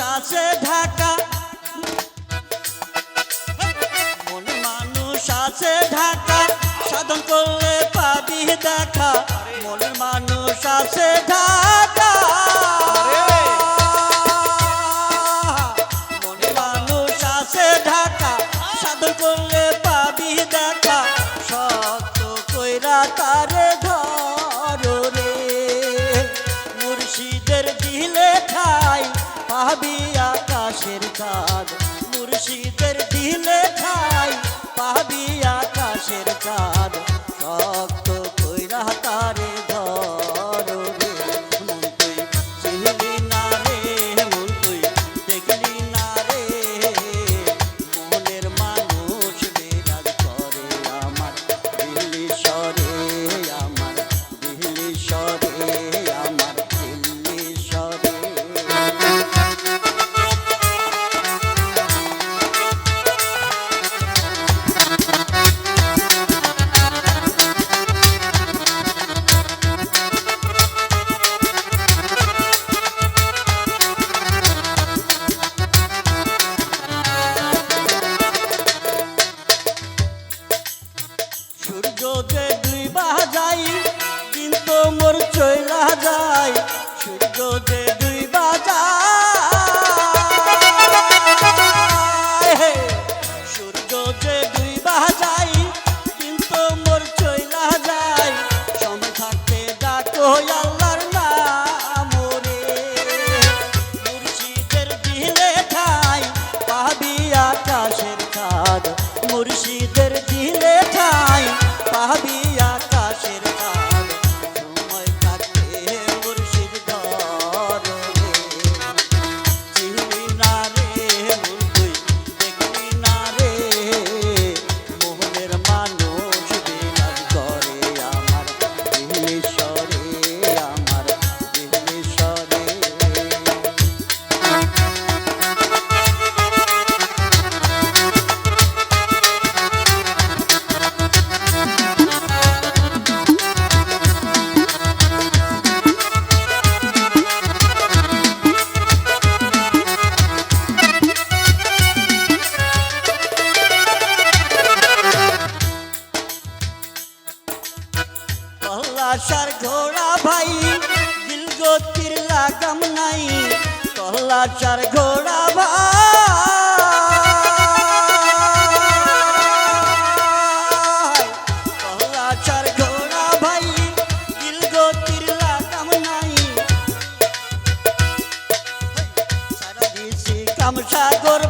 আছে ঢাকা। মন মানুষ আছে ঢাকা। সাধন করলে পাবি দেখা। মন মানুষ আছে ঢাকা। পাবি আকাশের কাজ মুর্শিদের দিলে ঠাই পাবি সূর্যতে দুই বাহা যাই কিন্তু মোর চইলা যাই সূর্যতে তল্লাশার ঘোড়া ভাই, দিল গতির লাগাম নাই। তল্লাশার ঘোড়া ভাই, তল্লাশার ঘোড়া ভাই, দিল গতির লাগাম নাই। সারা দিছি কামসা করব